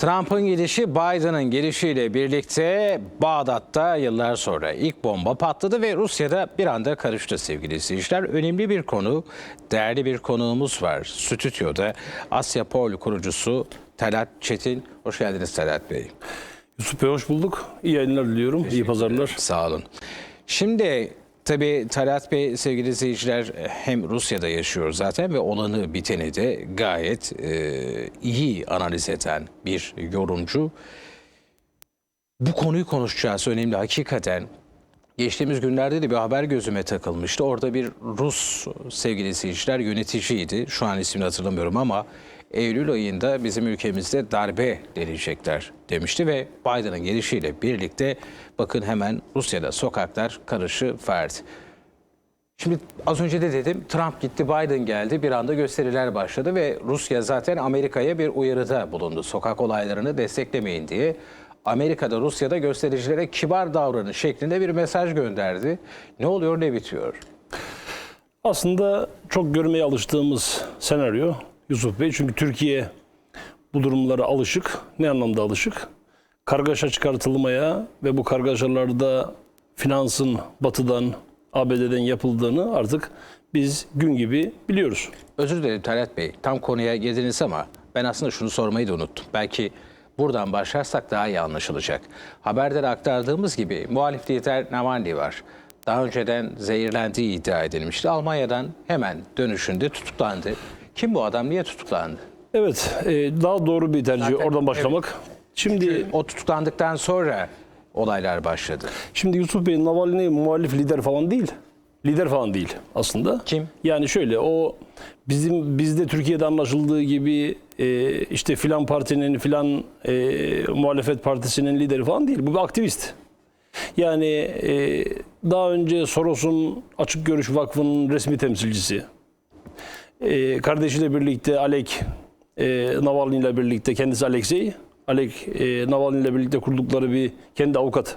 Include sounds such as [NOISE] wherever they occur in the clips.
Trump'ın gidişi Biden'ın gelişiyle birlikte Bağdat'ta yıllar sonra ilk bomba patladı ve Rusya'da bir anda karıştı sevgili izleyiciler. Önemli bir konu, değerli bir konuğumuz var. Stüdyoda Asya Pol kurucusu Talat Çetin. Hoş geldiniz Talat Bey. Yusuf Bey hoş bulduk. İyi yayınlar diliyorum. İyi pazarlar. Sağ olun. Şimdi tabii Talat Bey sevgili izleyiciler hem Rusya'da yaşıyor zaten ve olanı biteni de gayet e, iyi analiz eden bir yorumcu. Bu konuyu konuşacağız önemli hakikaten. Geçtiğimiz günlerde de bir haber gözüme takılmıştı. Orada bir Rus sevgili izleyiciler yöneticiydi. Şu an ismini hatırlamıyorum ama Eylül ayında bizim ülkemizde darbe deneyecekler demişti ve Biden'ın gelişiyle birlikte bakın hemen Rusya'da sokaklar karışı verdi. Şimdi az önce de dedim Trump gitti Biden geldi bir anda gösteriler başladı ve Rusya zaten Amerika'ya bir uyarıda bulundu. Sokak olaylarını desteklemeyin diye. Amerika'da Rusya'da göstericilere kibar davranın şeklinde bir mesaj gönderdi. Ne oluyor ne bitiyor? Aslında çok görmeye alıştığımız senaryo Yusuf Bey. Çünkü Türkiye bu durumlara alışık. Ne anlamda alışık? Kargaşa çıkartılmaya ve bu kargaşalarda finansın batıdan, ABD'den yapıldığını artık biz gün gibi biliyoruz. Özür dilerim Talat Bey tam konuya girdiniz ama ben aslında şunu sormayı da unuttum. Belki buradan başlarsak daha iyi anlaşılacak. Haberde de aktardığımız gibi muhalif lider Navalny var. Daha önceden zehirlendiği iddia edilmişti. Almanya'dan hemen dönüşünde tutuklandı. Kim bu adam? Niye tutuklandı? Evet, e, daha doğru bir tercih Zaten- oradan başlamak. Şimdi O tutuklandıktan sonra olaylar başladı. Şimdi Yusuf Bey Navalny muhalif lider falan değil. Lider falan değil aslında. Kim? Yani şöyle o bizim bizde Türkiye'de anlaşıldığı gibi e, işte filan partinin filan e, muhalefet partisinin lideri falan değil. Bu bir aktivist. Yani e, daha önce Soros'un Açık Görüş Vakfı'nın resmi temsilcisi. E, kardeşiyle birlikte Alek e, Navalny ile birlikte kendisi Alexey. Alek e, Navalny ile birlikte kurdukları bir kendi avukat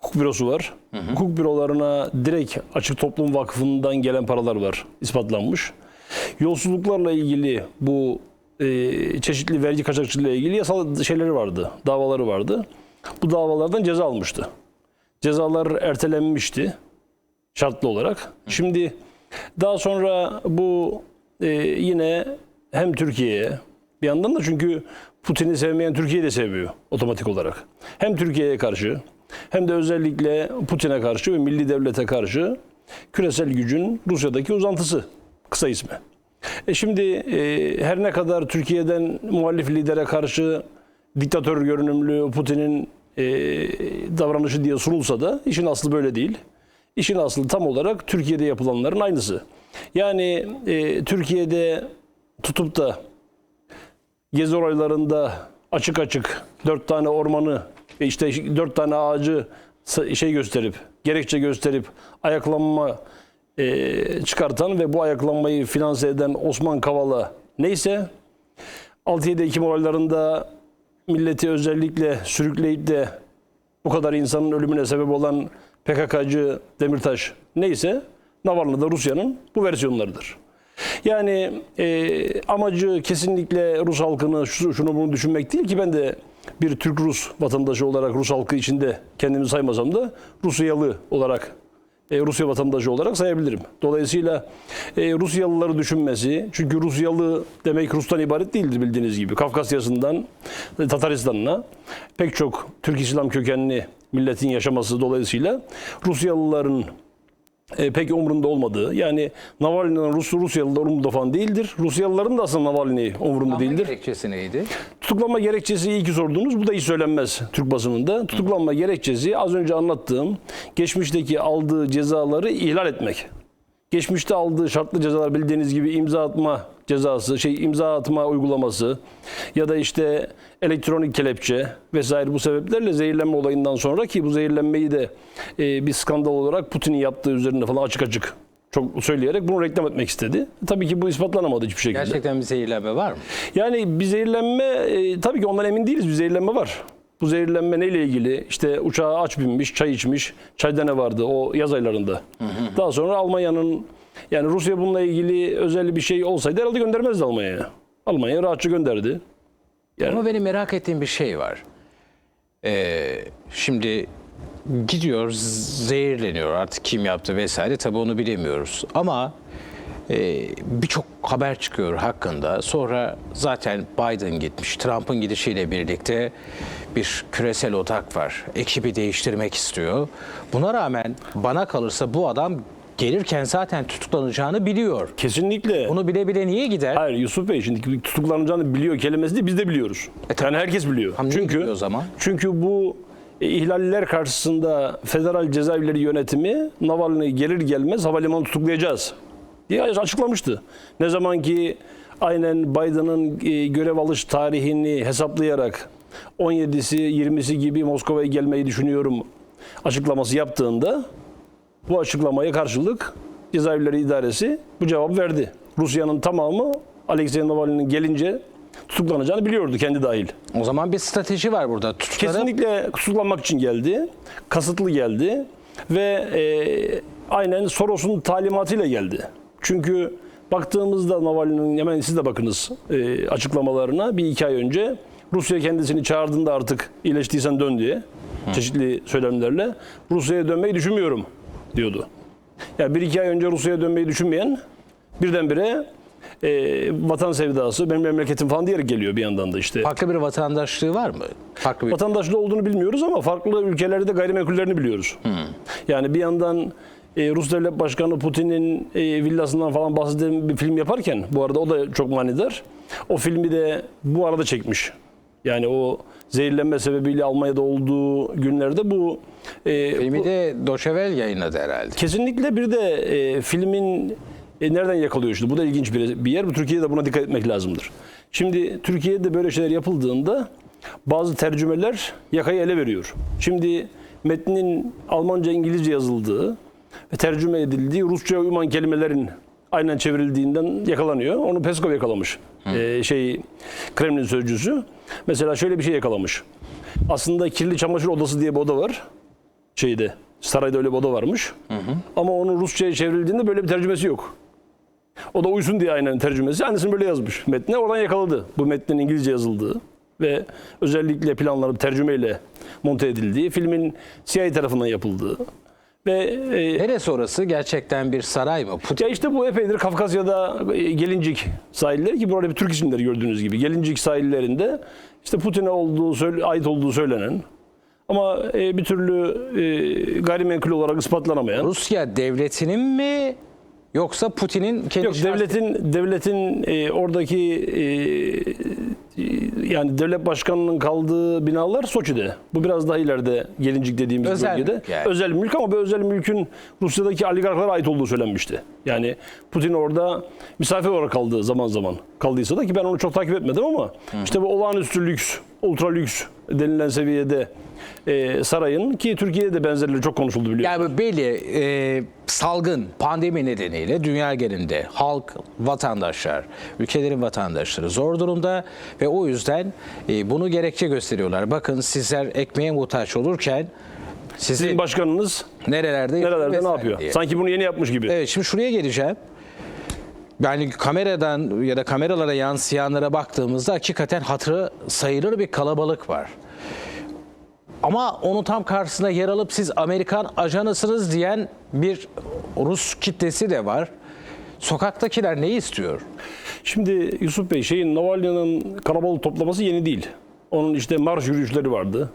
hukuk bürosu var. Hukuk bürolarına direkt Açık Toplum Vakfı'ndan gelen paralar var. ispatlanmış. Yolsuzluklarla ilgili bu e, çeşitli vergi kaçakçılığı ile ilgili yasal şeyleri vardı. Davaları vardı. Bu davalardan ceza almıştı. Cezalar ertelenmişti şartlı olarak. Şimdi daha sonra bu e, yine hem Türkiye'ye bir yandan da çünkü Putin'i sevmeyen Türkiye'yi de sevmiyor otomatik olarak. Hem Türkiye'ye karşı hem de özellikle Putin'e karşı ve milli devlete karşı küresel gücün Rusya'daki uzantısı kısa ismi. E şimdi e, her ne kadar Türkiye'den muhalif lidere karşı diktatör görünümlü Putin'in e, davranışı diye sunulsa da işin aslı böyle değil. İşin aslı tam olarak Türkiye'de yapılanların aynısı. Yani e, Türkiye'de tutup da gezi olaylarında açık açık dört tane ormanı işte dört tane ağacı şey gösterip gerekçe gösterip ayaklanma e, çıkartan ve bu ayaklanmayı finanse eden Osman Kavala neyse 6-7 Ekim olaylarında milleti özellikle sürükleyip de bu kadar insanın ölümüne sebep olan PKK'cı Demirtaş neyse Navalny da Rusya'nın bu versiyonlarıdır. Yani e, amacı kesinlikle Rus halkını şu- şunu bunu düşünmek değil ki ben de bir Türk-Rus vatandaşı olarak Rus halkı içinde kendimi saymasam da Rusyalı olarak e, Rusya vatandaşı olarak sayabilirim. Dolayısıyla e, Rusyalıları düşünmesi, çünkü Rusyalı demek Rus'tan ibaret değildir bildiğiniz gibi. Kafkasya'sından e, Tataristan'la pek çok Türk İslam kökenli milletin yaşaması dolayısıyla Rusyalıların e, pek umurunda olmadığı, yani Navalny'nin Rus Rusyalılar umurunda falan değildir. Rusyalıların da aslında Navalny umurunda değildir. gerekçesi neydi? Tutuklanma gerekçesi iyi ki sordunuz. Bu da hiç söylenmez Türk basınında. Tutuklanma gerekçesi az önce anlattığım geçmişteki aldığı cezaları ihlal etmek. Geçmişte aldığı şartlı cezalar bildiğiniz gibi imza atma cezası, şey imza atma uygulaması ya da işte elektronik kelepçe vesaire bu sebeplerle zehirlenme olayından sonra ki bu zehirlenmeyi de e, bir skandal olarak Putin'in yaptığı üzerinde falan açık açık çok söyleyerek bunu reklam etmek istedi. Tabii ki bu ispatlanamadı hiçbir şekilde. Gerçekten bir zehirlenme var mı? Yani bir zehirlenme e, tabii ki ondan emin değiliz. Bir zehirlenme var. Bu zehirlenme neyle ilgili? İşte uçağa aç binmiş, çay içmiş. Çayda ne vardı o yaz aylarında. Daha sonra Almanya'nın yani Rusya bununla ilgili özel bir şey olsaydı herhalde göndermezdi Almanya'ya. Almanya rahatça gönderdi. Yani Ama benim merak ettiğim bir şey var. Ee, şimdi gidiyor, zehirleniyor artık kim yaptı vesaire tabii onu bilemiyoruz. Ama e, birçok haber çıkıyor hakkında. Sonra zaten Biden gitmiş. Trump'ın gidişiyle birlikte bir küresel odak var. Ekibi değiştirmek istiyor. Buna rağmen bana kalırsa bu adam gelirken zaten tutuklanacağını biliyor. kesinlikle. Bunu bile bile niye gider? Hayır Yusuf Bey şimdi tutuklanacağını biliyor kelimesi değil biz de biliyoruz. yani herkes biliyor. Niye çünkü o zaman? çünkü bu e, ihlaller karşısında federal cezaevleri yönetimi Navalny'yi gelir gelmez havalimanı tutuklayacağız diye açıklamıştı. Ne zaman ki aynen Biden'ın e, görev alış tarihini hesaplayarak 17'si 20'si gibi Moskova'ya gelmeyi düşünüyorum açıklaması yaptığında bu açıklamaya karşılık cezaevleri idaresi bu cevap verdi. Rusya'nın tamamı Alexei Navalny'nin gelince tutuklanacağını biliyordu kendi dahil. O zaman bir strateji var burada. Tutuklanıp Kesinlikle tutuklanmak için geldi. Kasıtlı geldi ve e, aynen Soros'un talimatıyla geldi. Çünkü baktığımızda Navalny'nin hemen siz de bakınız e, açıklamalarına bir iki ay önce Rusya kendisini çağırdığında artık iyileştiysen dön diye çeşitli söylemlerle Rusya'ya dönmeyi düşünmüyorum diyordu. Yani bir iki ay önce Rusya'ya dönmeyi düşünmeyen birdenbire e, vatan sevdası, benim memleketim falan diyerek geliyor bir yandan da işte. farklı bir vatandaşlığı var mı? Farklı bir Vatandaşlığı olduğunu bilmiyoruz ama farklı ülkelerde gayrimenkullerini biliyoruz. Yani bir yandan e, Rus Devlet Başkanı Putin'in e, villasından falan bahseden bir film yaparken, bu arada o da çok manidar. O filmi de bu arada çekmiş. Yani o zehirlenme sebebiyle Almanya'da olduğu günlerde bu e, filmi bu- de Doçevel yayınladı herhalde. Kesinlikle bir de e, filmin e, nereden yakalıyor işte. Bu da ilginç bir, bir yer. Bu Türkiye'de buna dikkat etmek lazımdır. Şimdi Türkiye'de böyle şeyler yapıldığında bazı tercümeler yakayı ele veriyor. Şimdi metnin Almanca İngilizce yazıldığı ve tercüme edildiği Rusça'ya uyman kelimelerin aynen çevrildiğinden yakalanıyor. Onu Peskov yakalamış. E, şey Kremlin sözcüsü. Mesela şöyle bir şey yakalamış. Aslında kirli çamaşır odası diye bir oda var şeyde sarayda öyle bir oda varmış. Ama onun Rusça'ya çevrildiğinde böyle bir tercümesi yok. O da uysun diye aynen tercümesi. Annesini böyle yazmış metne. Oradan yakaladı bu metnin İngilizce yazıldığı ve özellikle planlanıp tercümeyle monte edildiği, filmin CIA tarafından yapıldığı ve e, Neresi orası? Gerçekten bir saray mı? Putin ya işte bu epeydir Kafkasya'da e, Gelincik sahilleri ki burada bir Türk isimleri gördüğünüz gibi. Gelincik sahillerinde işte Putin'e olduğu söyle- ait olduğu söylenen ama e, bir türlü e, gayrimenkul olarak ispatlanamayan. Rusya devletinin mi yoksa Putin'in kendi Yok şahsi- devletin devletin e, oradaki e, yani devlet başkanının kaldığı binalar Soçi'de. Bu biraz daha ileride Gelincik dediğimiz Özel bölgede. mülk yani. Özel mülk ama bu özel mülkün Rusya'daki oligarklara ait olduğu söylenmişti. Yani Putin orada misafir olarak kaldığı zaman zaman kaldıysa da ki ben onu çok takip etmedim ama işte bu olağanüstü lüks, ultra lüks denilen seviyede e, sarayın ki Türkiye'de de benzerleri çok konuşuldu biliyorsunuz. Yani belli e, salgın, pandemi nedeniyle dünya genelinde halk, vatandaşlar, ülkelerin vatandaşları zor durumda ve o yüzden e, bunu gerekçe gösteriyorlar. Bakın sizler ekmeğe muhtaç olurken sizi Sizin başkanınız nerelerde nerelerde ne yapıyor? diye. Sanki bunu yeni yapmış gibi. Evet şimdi şuraya geleceğim. Yani kameradan ya da kameralara yansıyanlara baktığımızda hakikaten hatırı sayılır bir kalabalık var. Ama onun tam karşısında yer alıp siz Amerikan ajanısınız diyen bir Rus kitlesi de var. Sokaktakiler ne istiyor? Şimdi Yusuf Bey şeyin Navalny'nin kalabalık toplaması yeni değil. Onun işte marş yürüyüşleri vardı.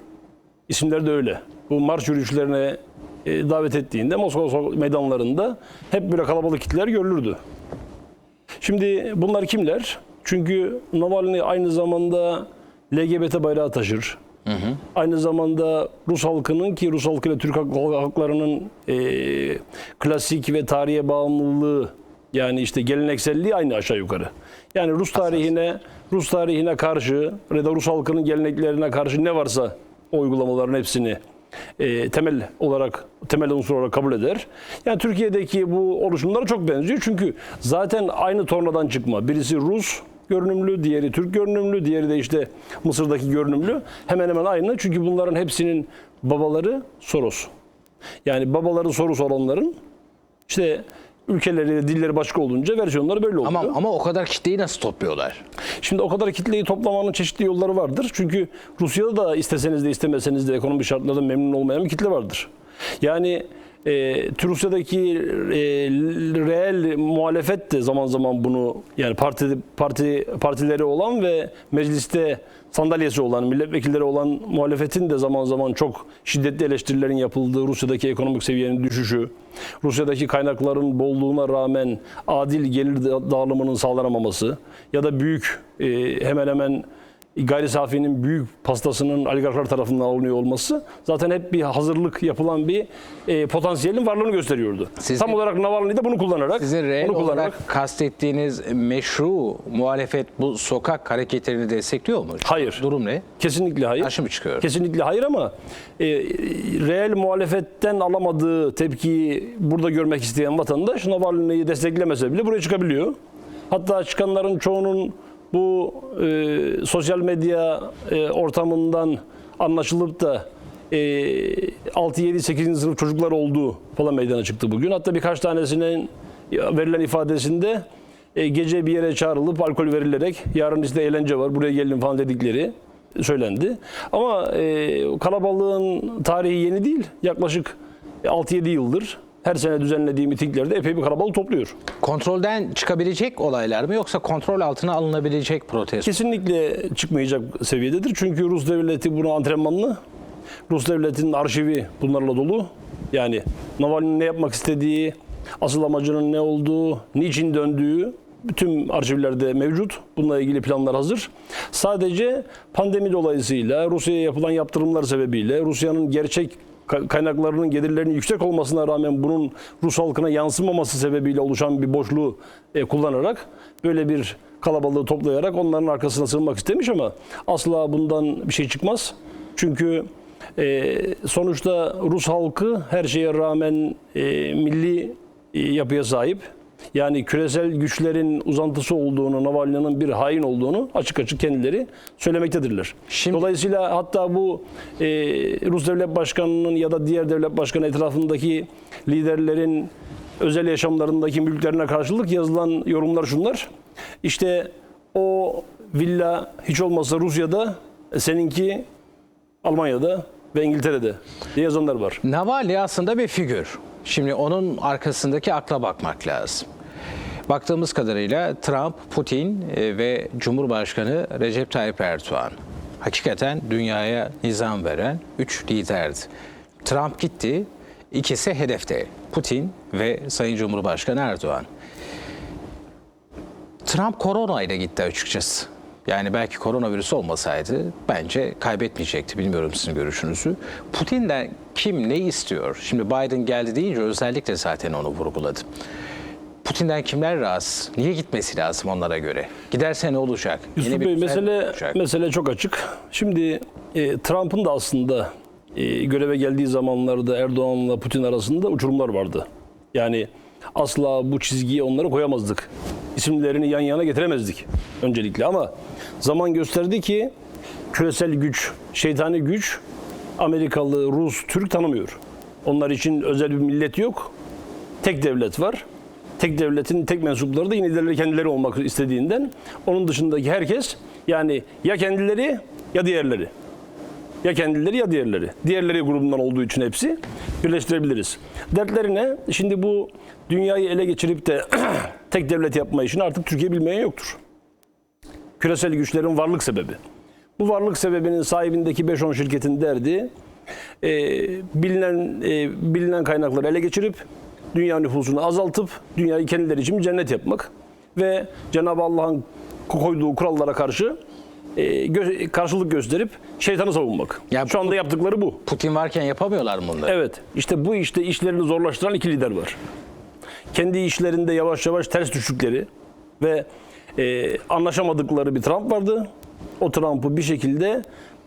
İsimleri de öyle. Bu marş yürüyüşlerine e, davet ettiğinde Moskova meydanlarında hep böyle kalabalık kitleler görülürdü. Şimdi bunlar kimler? Çünkü Navalny aynı zamanda LGBT bayrağı taşır. Aynı zamanda Rus halkının ki Rus halkıyla Türk halk- halklarının e, klasik ve tarihe bağımlılığı yani işte gelenekselliği aynı aşağı yukarı. Yani Rus tarihine Rus tarihine karşı ya da Rus halkının geleneklerine karşı ne varsa o uygulamaların hepsini e, temel olarak temel unsur olarak kabul eder. Yani Türkiye'deki bu oluşumlara çok benziyor. Çünkü zaten aynı tornadan çıkma. Birisi Rus görünümlü, diğeri Türk görünümlü, diğeri de işte Mısır'daki görünümlü. Hemen hemen aynı. Çünkü bunların hepsinin babaları Soros. Yani babaları Soros olanların işte ülkeleri, dilleri başka olunca versiyonları böyle oluyor. Ama ama o kadar kitleyi nasıl topluyorlar? Şimdi o kadar kitleyi toplamanın çeşitli yolları vardır. Çünkü Rusya'da da isteseniz de istemeseniz de ekonomik şartlardan memnun olmayan bir kitle vardır. Yani e, Rusya'daki e, reel muhalefet de zaman zaman bunu yani parti parti partileri olan ve mecliste sandalyesi olan, milletvekilleri olan muhalefetin de zaman zaman çok şiddetli eleştirilerin yapıldığı Rusya'daki ekonomik seviyenin düşüşü, Rusya'daki kaynakların bolluğuna rağmen adil gelir da- dağılımının sağlanamaması ya da büyük e, hemen hemen gayri safinin büyük pastasının oligarklar tarafından alınıyor olması zaten hep bir hazırlık yapılan bir e, potansiyelin varlığını gösteriyordu. Sizin- Tam olarak Navalny de bunu kullanarak Sizin reel bunu kullanarak kastettiğiniz meşru muhalefet bu sokak hareketlerini destekliyor mu? Hayır. Durum ne? kesinlikle hayır. Karşı mı çıkıyor? Kesinlikle hayır ama e, reel muhalefetten alamadığı tepkiyi burada görmek isteyen vatandaş Navalny'yi desteklemese bile buraya çıkabiliyor. Hatta çıkanların çoğunun bu e, sosyal medya e, ortamından anlaşılıp da e, 6, 7, 8. sınıf çocuklar olduğu falan meydana çıktı bugün. Hatta birkaç tanesinin verilen ifadesinde e, gece bir yere çağrılıp alkol verilerek yarın işte eğlence var buraya gelin falan dedikleri söylendi. Ama e, kalabalığın tarihi yeni değil. Yaklaşık 6-7 yıldır her sene düzenlediği mitinglerde epey bir kalabalık topluyor. Kontrolden çıkabilecek olaylar mı yoksa kontrol altına alınabilecek protesto? Kesinlikle çıkmayacak seviyededir. Çünkü Rus devleti buna antrenmanlı. Rus devletinin arşivi bunlarla dolu. Yani Navalny'nin ne yapmak istediği, asıl amacının ne olduğu, niçin döndüğü bütün arşivlerde mevcut. Bununla ilgili planlar hazır. Sadece pandemi dolayısıyla Rusya'ya yapılan yaptırımlar sebebiyle Rusya'nın gerçek kaynaklarının gelirlerinin yüksek olmasına rağmen bunun Rus halkına yansımaması sebebiyle oluşan bir boşluğu e, kullanarak böyle bir kalabalığı toplayarak onların arkasına sığınmak istemiş ama asla bundan bir şey çıkmaz. Çünkü e, sonuçta Rus halkı her şeye rağmen e, milli e, yapıya sahip. Yani küresel güçlerin uzantısı olduğunu, Navalny'nin bir hain olduğunu açık açık kendileri söylemektedirler. Şimdi- Dolayısıyla hatta bu e, Rus devlet başkanının ya da diğer devlet başkanı etrafındaki liderlerin özel yaşamlarındaki mülklerine karşılık yazılan yorumlar şunlar. İşte o villa hiç olmazsa Rusya'da, e, seninki Almanya'da ve İngiltere'de diye yazanlar var. Navalny aslında bir figür. Şimdi onun arkasındaki akla bakmak lazım. Baktığımız kadarıyla Trump, Putin e, ve Cumhurbaşkanı Recep Tayyip Erdoğan hakikaten dünyaya nizam veren üç liderdi. Trump gitti, ikisi hedefte. Putin ve Sayın Cumhurbaşkanı Erdoğan. Trump korona ile gitti açıkçası. Yani belki koronavirüs olmasaydı bence kaybetmeyecekti. Bilmiyorum sizin görüşünüzü. Putin'den kim ne istiyor? Şimdi Biden geldi deyince özellikle zaten onu vurguladı. Putin'den kimler rahatsız? Niye gitmesi lazım onlara göre? Giderse ne olacak? Yusuf Yeni Bey mesele olacak. mesele çok açık. Şimdi e, Trump'ın da aslında e, göreve geldiği zamanlarda Erdoğan'la Putin arasında uçurumlar vardı. Yani asla bu çizgiyi onları koyamazdık. İsimlerini yan yana getiremezdik öncelikle ama zaman gösterdi ki küresel güç, şeytani güç Amerikalı, Rus, Türk tanımıyor. Onlar için özel bir millet yok. Tek devlet var. Tek devletin tek mensupları da yine liderleri kendileri olmak istediğinden onun dışındaki herkes yani ya kendileri ya diğerleri. Ya kendileri ya diğerleri. Diğerleri grubundan olduğu için hepsi birleştirebiliriz. Dertleri ne? Şimdi bu dünyayı ele geçirip de [CLEARS THROAT] tek devlet yapma işini artık Türkiye bilmeyen yoktur. Küresel güçlerin varlık sebebi. Bu varlık sebebinin sahibindeki 5-10 şirketin derdi e, bilinen e, bilinen kaynakları ele geçirip dünya nüfusunu azaltıp dünyayı kendileri için cennet yapmak ve Cenab-ı Allah'ın koyduğu kurallara karşı e, gö- karşılık gösterip şeytanı savunmak. Ya Şu anda yaptıkları bu. Putin varken yapamıyorlar mı bunları? Evet. işte bu işte işlerini zorlaştıran iki lider var. Kendi işlerinde yavaş yavaş ters düştükleri ve e, anlaşamadıkları bir Trump vardı. O Trump'ı bir şekilde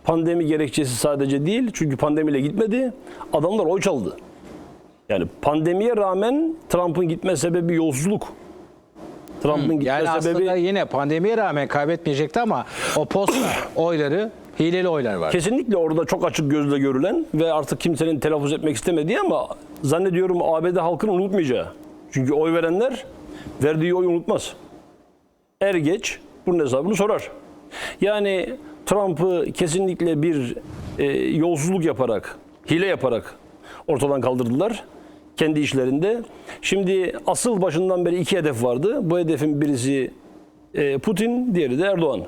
pandemi gerekçesi sadece değil. Çünkü pandemiyle gitmedi. Adamlar oy çaldı. Yani pandemiye rağmen Trump'ın gitme sebebi yolsuzluk. Trump'ın gitme Yani sebebi aslında yine pandemiye rağmen kaybetmeyecekti ama o posta [COUGHS] oyları hileli oylar var. Kesinlikle orada çok açık gözle görülen ve artık kimsenin telaffuz etmek istemediği ama zannediyorum ABD halkının unutmayacağı. Çünkü oy verenler verdiği oyu unutmaz. Er geç bunun hesabını sorar. Yani Trump'ı kesinlikle bir e, yolsuzluk yaparak, hile yaparak ortadan kaldırdılar kendi işlerinde. Şimdi asıl başından beri iki hedef vardı. Bu hedefin birisi e, Putin, diğeri de Erdoğan.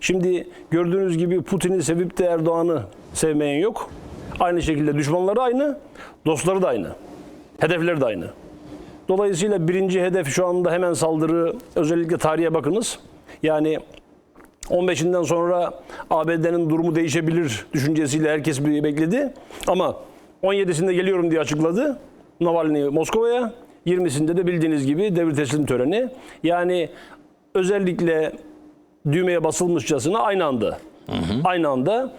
Şimdi gördüğünüz gibi Putin'i sevip de Erdoğan'ı sevmeyen yok. Aynı şekilde düşmanları aynı, dostları da aynı. Hedefleri de aynı. Dolayısıyla birinci hedef şu anda hemen saldırı. Özellikle tarihe bakınız. Yani 15'inden sonra ABD'nin durumu değişebilir düşüncesiyle herkes bekledi. Ama 17'sinde geliyorum diye açıkladı. Navalny Moskova'ya. 20'sinde de bildiğiniz gibi devir teslim töreni. Yani özellikle düğmeye basılmışçasına aynı anda. Aynı anda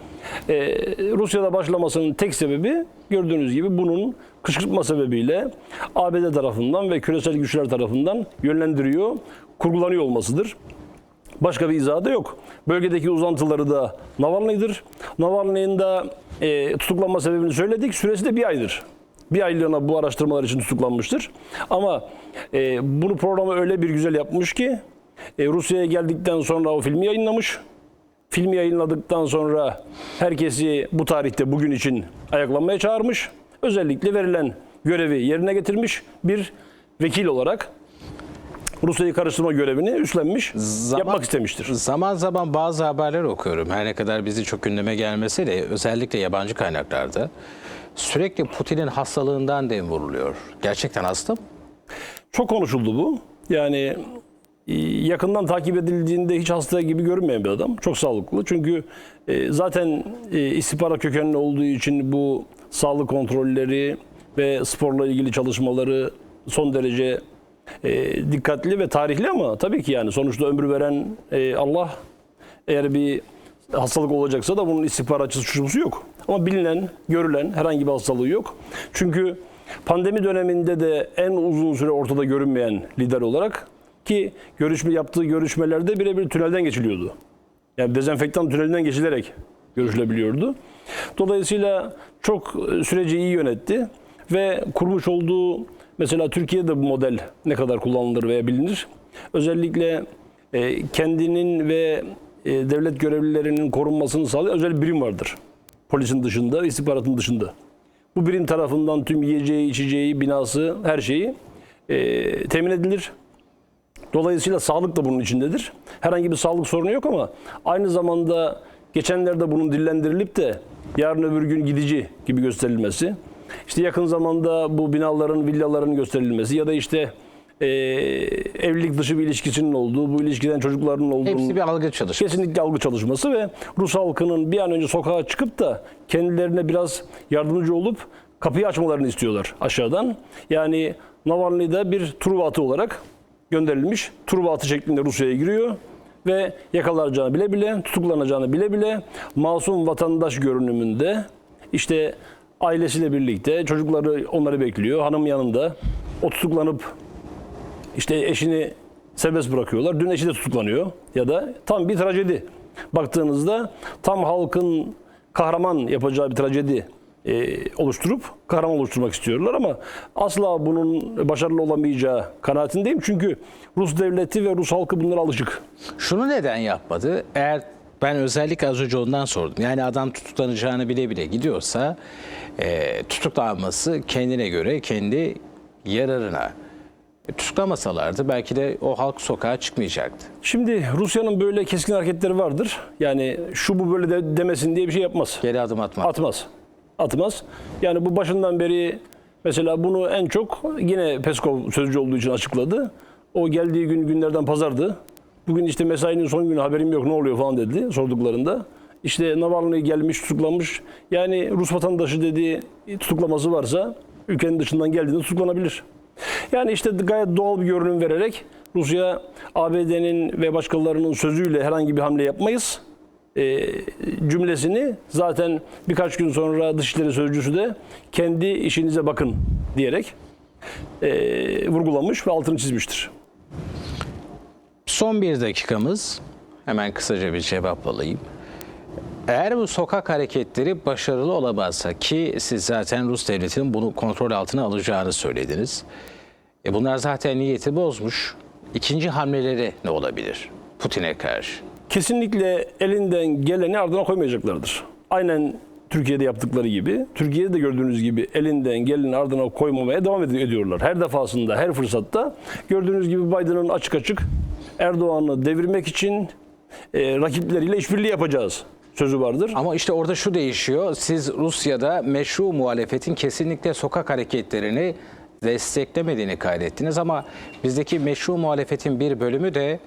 e, Rusya'da başlamasının tek sebebi gördüğünüz gibi bunun kışkırtma sebebiyle ABD tarafından ve küresel güçler tarafından yönlendiriyor, kurgulanıyor olmasıdır. Başka bir izahı da yok. Bölgedeki uzantıları da Navalny'dir. Navalny'nin de e, tutuklanma sebebini söyledik. Süresi de bir aydır. Bir aylığına bu araştırmalar için tutuklanmıştır. Ama e, bunu programı öyle bir güzel yapmış ki e, Rusya'ya geldikten sonra o filmi yayınlamış. Filmi yayınladıktan sonra herkesi bu tarihte bugün için ayaklanmaya çağırmış. Özellikle verilen görevi yerine getirmiş bir vekil olarak Rusya'yı karıştırma görevini üstlenmiş, Zaman- yapmak istemiştir. Zaman zaman bazı haberler okuyorum. Her ne kadar bizi çok gündeme gelmese de özellikle yabancı kaynaklarda sürekli Putin'in hastalığından dem vuruluyor. Gerçekten hasta mı? Çok konuşuldu bu. Yani yakından takip edildiğinde hiç hasta gibi görünmeyen bir adam. Çok sağlıklı. Çünkü e, zaten e, istihbarat kökenli olduğu için bu sağlık kontrolleri ve sporla ilgili çalışmaları son derece e, dikkatli ve tarihli ama tabii ki yani sonuçta ömrü veren Allah eğer bir hastalık olacaksa da bunun istihbaratçısı şusu yok. Ama bilinen, görülen herhangi bir hastalığı yok. Çünkü pandemi döneminde de en uzun süre ortada görünmeyen lider olarak ki görüşme yaptığı görüşmelerde birebir tünelden geçiliyordu. Yani dezenfektan tünelinden geçilerek görüşülebiliyordu. Dolayısıyla çok e, süreci iyi yönetti ve kurmuş olduğu mesela Türkiye'de bu model ne kadar kullanılır veya bilinir. Özellikle e, kendinin ve e, devlet görevlilerinin korunmasını sağlayan özel bir birim vardır. Polisin dışında, istihbaratın dışında. Bu birim tarafından tüm yiyeceği, içeceği, binası, her şeyi e, temin edilir. Dolayısıyla sağlık da bunun içindedir. Herhangi bir sağlık sorunu yok ama aynı zamanda geçenlerde bunun dillendirilip de yarın öbür gün gidici gibi gösterilmesi, işte yakın zamanda bu binaların, villaların gösterilmesi ya da işte e, evlilik dışı bir ilişkisinin olduğu, bu ilişkiden çocukların olduğu Hepsi bir algı çalışması. Kesinlikle algı çalışması ve Rus halkının bir an önce sokağa çıkıp da kendilerine biraz yardımcı olup kapıyı açmalarını istiyorlar aşağıdan. Yani Navalny da bir Truva atı olarak gönderilmiş. Truva atı şeklinde Rusya'ya giriyor ve yakalanacağını bile bile, tutuklanacağını bile bile masum vatandaş görünümünde işte ailesiyle birlikte çocukları onları bekliyor. Hanım yanında. O tutuklanıp işte eşini serbest bırakıyorlar. Dün eşi de tutuklanıyor. Ya da tam bir trajedi. Baktığınızda tam halkın kahraman yapacağı bir trajedi e, oluşturup kahraman oluşturmak istiyorlar ama asla bunun başarılı olamayacağı kanaatindeyim. Çünkü Rus devleti ve Rus halkı bunlara alışık. Şunu neden yapmadı? Eğer ben özellikle az önce ondan sordum. Yani adam tutuklanacağını bile bile gidiyorsa e, tutuklanması kendine göre kendi yararına. E, tutuklamasalardı belki de o halk sokağa çıkmayacaktı. Şimdi Rusya'nın böyle keskin hareketleri vardır. Yani şu bu böyle de demesin diye bir şey yapmaz. Geri adım atmak. Atmaz. Atmaz. Yani bu başından beri mesela bunu en çok yine Peskov sözcü olduğu için açıkladı. O geldiği gün günlerden pazardı. Bugün işte mesainin son günü haberim yok ne oluyor falan dedi sorduklarında. İşte Navalny gelmiş tutuklanmış. Yani Rus vatandaşı dediği tutuklaması varsa ülkenin dışından geldiğinde tutuklanabilir. Yani işte gayet doğal bir görünüm vererek Rusya ABD'nin ve başkalarının sözüyle herhangi bir hamle yapmayız e, cümlesini zaten birkaç gün sonra Dışişleri Sözcüsü de kendi işinize bakın diyerek e, vurgulamış ve altını çizmiştir. Son bir dakikamız. Hemen kısaca bir cevap alayım. Eğer bu sokak hareketleri başarılı olamazsa ki siz zaten Rus devletinin bunu kontrol altına alacağını söylediniz. E bunlar zaten niyeti bozmuş. İkinci hamleleri ne olabilir Putin'e karşı? Kesinlikle elinden geleni ardına koymayacaklardır. Aynen Türkiye'de yaptıkları gibi, Türkiye'de de gördüğünüz gibi elinden geleni ardına koymamaya devam ed- ediyorlar. Her defasında, her fırsatta gördüğünüz gibi Biden'ın açık açık Erdoğan'ı devirmek için e, rakipleriyle işbirliği yapacağız sözü vardır. Ama işte orada şu değişiyor. Siz Rusya'da meşru muhalefetin kesinlikle sokak hareketlerini desteklemediğini kaydettiniz ama bizdeki meşru muhalefetin bir bölümü de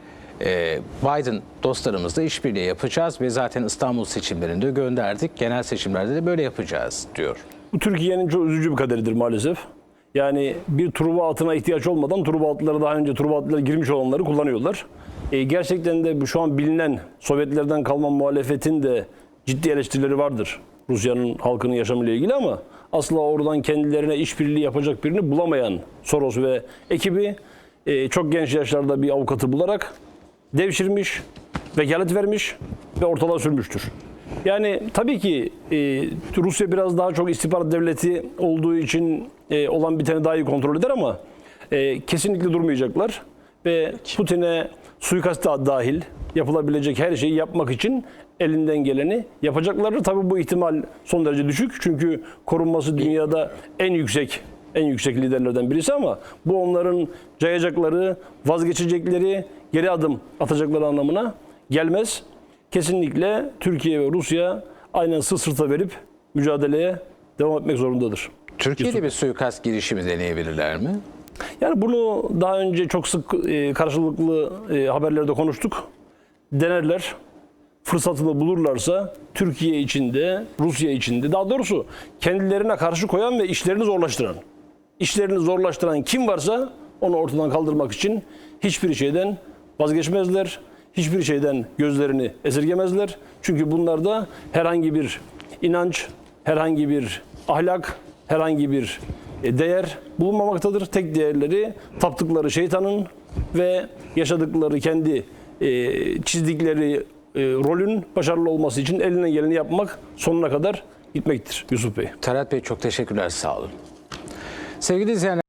Biden dostlarımızla işbirliği yapacağız ve zaten İstanbul seçimlerinde gönderdik. Genel seçimlerde de böyle yapacağız diyor. Bu Türkiye'nin çok üzücü bir kaderidir maalesef. Yani bir truva atına ihtiyaç olmadan truva atları daha önce truva atlara girmiş olanları kullanıyorlar. E, gerçekten de şu an bilinen Sovyetlerden kalma muhalefetin de ciddi eleştirileri vardır. Rusya'nın halkının yaşamıyla ilgili ama asla oradan kendilerine işbirliği yapacak birini bulamayan Soros ve ekibi e, çok genç yaşlarda bir avukatı bularak devşirmiş, vekalet vermiş ve ortalığa sürmüştür. Yani tabii ki e, Rusya biraz daha çok istihbarat devleti olduğu için e, olan biteni daha iyi kontrol eder ama e, kesinlikle durmayacaklar. Ve Putin'e suikast da dahil yapılabilecek her şeyi yapmak için elinden geleni yapacaklardır. Tabii bu ihtimal son derece düşük. Çünkü korunması dünyada en yüksek en yüksek liderlerden birisi ama bu onların cayacakları, vazgeçecekleri, geri adım atacakları anlamına gelmez. Kesinlikle Türkiye ve Rusya aynen sırt sırta verip mücadeleye devam etmek zorundadır. Türkiye'de bir suikast girişimi deneyebilirler mi? Yani bunu daha önce çok sık e, karşılıklı e, haberlerde konuştuk. Denerler. Fırsatını bulurlarsa Türkiye içinde, Rusya içinde, daha doğrusu kendilerine karşı koyan ve işlerini zorlaştıran, işlerini zorlaştıran kim varsa onu ortadan kaldırmak için hiçbir şeyden vazgeçmezler. Hiçbir şeyden gözlerini esirgemezler. Çünkü bunlarda herhangi bir inanç, herhangi bir ahlak, herhangi bir e, değer bulunmamaktadır. Tek değerleri taptıkları şeytanın ve yaşadıkları kendi e, çizdikleri e, rolün başarılı olması için eline geleni yapmak sonuna kadar gitmektir Yusuf Bey. Talat Bey çok teşekkürler sağ olun. Sevgili izleyenler